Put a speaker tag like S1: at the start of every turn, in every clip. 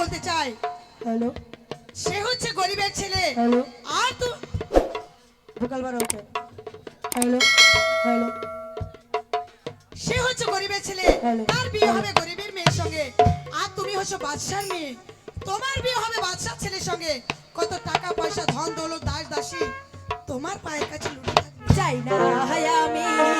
S1: বলতে চাই?
S2: হ্যালো।
S1: সে হচ্ছে গরিবের ছেলে।
S2: হ্যালো।
S1: আর তো
S2: ভোকাল বার হচ্ছে হ্যালো। হ্যালো।
S1: সে হচ্ছে গরিবের ছেলে। তার বিয়ে হবে গরিবের মেয়ের সঙ্গে। আর তুমি হচ্ছে বাদশার মেয়ে। তোমার বিয়ে হবে বাদশার ছেলের সঙ্গে। কত টাকা পয়সা ধন দৌলত দাস দাসী। তোমার পায়ের কাছে লুটে
S2: চাই না হয় আমি। টাকা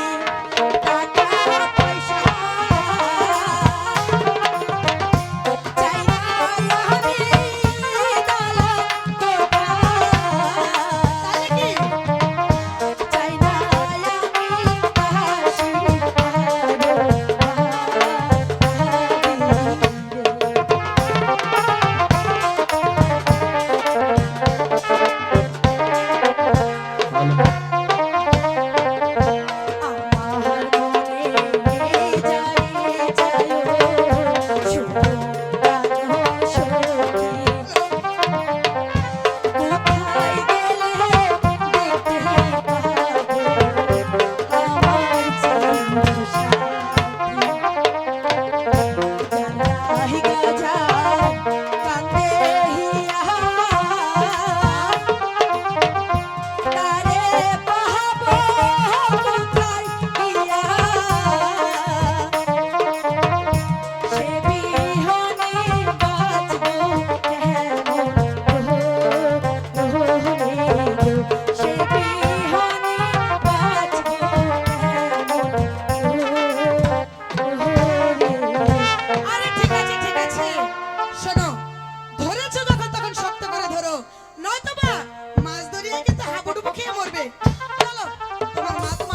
S2: তোমার